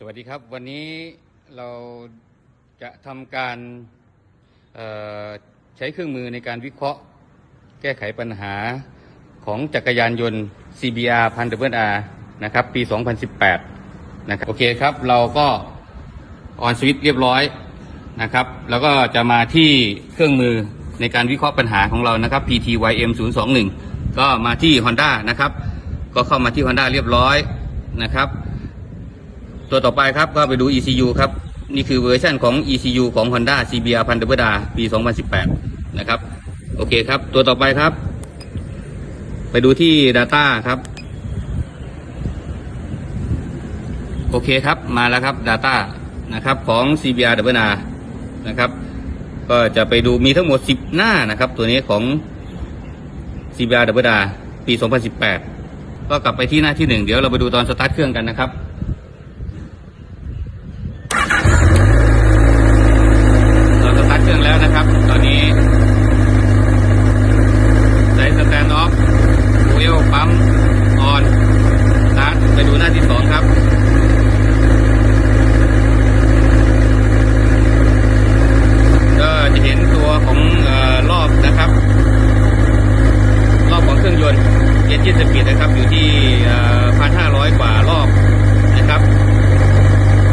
สวัสดีครับ วันนี้เราจะทำการใช้เครื่องมือในการวิเคราะห์ แก้ไขปัญหาของจักรยานยนต์ CBR พันเดอร์อานะครับ ปี 2018 นะครับ โอเคครับ เราก็ออนสวิตเรียบร้อยนะครับ แล้วก็จะมาที่เครื่องมือในการวิเคราะห์ปัญหาของเรานะครับ PTYM 021ก็มาที่ Honda นะครับ ก็เข้ามาที่ Honda เรียบร้อยนะครับ ตัวต่อไปครับก็ไปดู ECU ครับ นี่คือเวอร์ชันของ ECU ของ Honda CBR พันธบดาปี 2018 นะครับ โอเคครับ ตัวต่อไปครับ ไปดูที่ Data ครับ โอเคครับ มาแล้วครับ Data นะครับของ CBR ดับเบิลนะครับ ก็จะไปดูมีทั้งหมด 10 หน้านะครับ ตัวนี้ของ CBR ดับเบิลปี 2018 ก็กลับไปที่หน้าที่หนึ่งเดี๋ยวเราไปดูตอนสตาร์ทเครื่องกันนะครับ เราสตาร์ทเครื่องแล้วนะครับ ตอนนี้ใส่สแตนด์ออฟเวลปั๊ม ออน สตาร์ท ไปดูหน้าที่สองครับก็จะเห็นตัวของเออรอบนะครับ รอบของเครื่องยนต์เอนจินสปีดนะครับ อยู่ที่พันห้าร้อยกว่ารอบนะครับ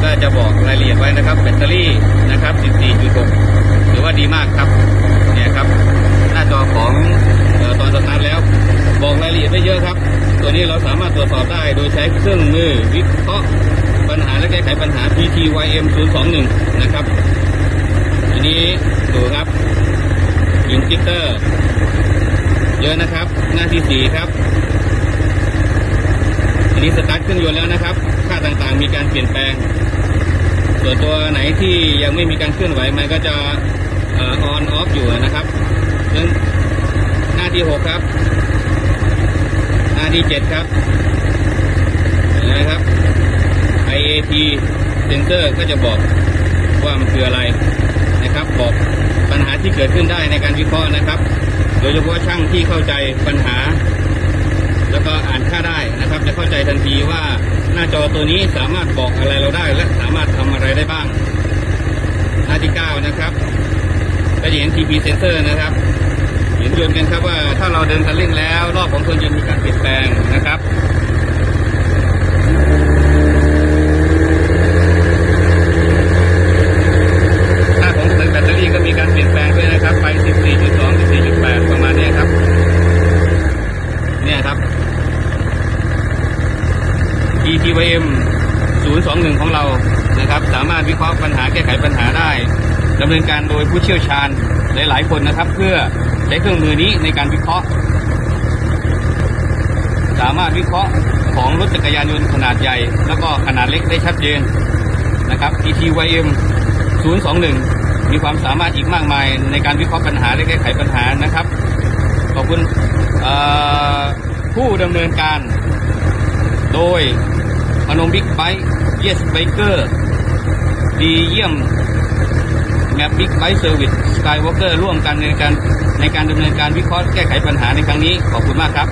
ก็จะบอกรายละเอียดไว้นะครับ แบตเตอรี่นะครับ14.6ถือว่าดีมากครับเนี่ยครับ หน้าจอของออตอนสตาร์ทแล้ว บอกรายละเอียดไว้เยอะครับ ตัวนี้เราสามารถตรวจสอบได้โดยใช้เครื่องมือวิเคราะห์ปัญหาและแก้ไขปัญหา PTYM 021 นะครับ ทีนี้ดูครับยิงติ๊กเกอร์ เยอะนะครับ หน้าที่สีครับอันนี้สตาร์ทเครื่องยนต์แล้วนะครับ ค่าต่างๆมีการเปลี่ยนแปลง ส่วนตัวไหนที่ยังไม่มีการเคลื่อนไหวมันก็จะออนออฟอยู่นะครับหน้าที่หกครับ ที่เจ็ดครับนไหมครับ IAT sensor ก็จะบอกว่ามันคืออะไรนะครับ บอกปัญหาที่เกิดขึ้นได้ในการวิเคราะห์นะครับ โดยเฉพาะช่างที่เข้าใจปัญหา แล้วก็อ่านค่าได้นะครับ จะเข้าใจทันทีว่าหน้าจอตัวนี้สามารถบอกอะไรเราได้ และสามารถทำอะไรได้บ้าง หน้าที่ 9 นะครับก็จะเห็น TP sensor นะครับ ห็นยนต์กันครับว่าถ้าเราเดินคันเร่งแล้วรอบของเครื่องยนต์มีการเปลี่ยนแปลงนะครับค่าของแบตเตอรี่ก็มีการเปลี่ยนแปลงด้วยนะครับ ไป 14.2 14.8 ประมาณนี้ครับ เนี่ยครับ ETVM 021 ของเรานะครับ สามารถวิเคราะห์ปัญหาแก้ไขปัญหาได้ดำเนินการโดยผู้เชี่ยวชาญหลาย ๆ คนนะครับ เพื่อ ใช้เครื่องมือนี้ในการวิเคราะห์ สามารถวิเคราะห์ของรถจักรยานยนต์ขนาดใหญ่ แล้วก็ขนาดเล็กได้ชัดเจนนะครับ ETYM 021 มีความสามารถอีกมากมายในการวิเคราะห์ปัญหาและแก้ไขปัญหานะครับ ขอบคุณผู้ดำเนินการ โดยพนมบิ๊กไบค์เยสไบเกอร์ดีเยี่ยม แมปบิ๊กไบค์เซอร์วิสสกายวอล์กเกอร์ร่วมกันในการในการดำเนินการวิเคราะห์แก้ไขปัญหาในครั้งนี้ขอบคุณมากครับ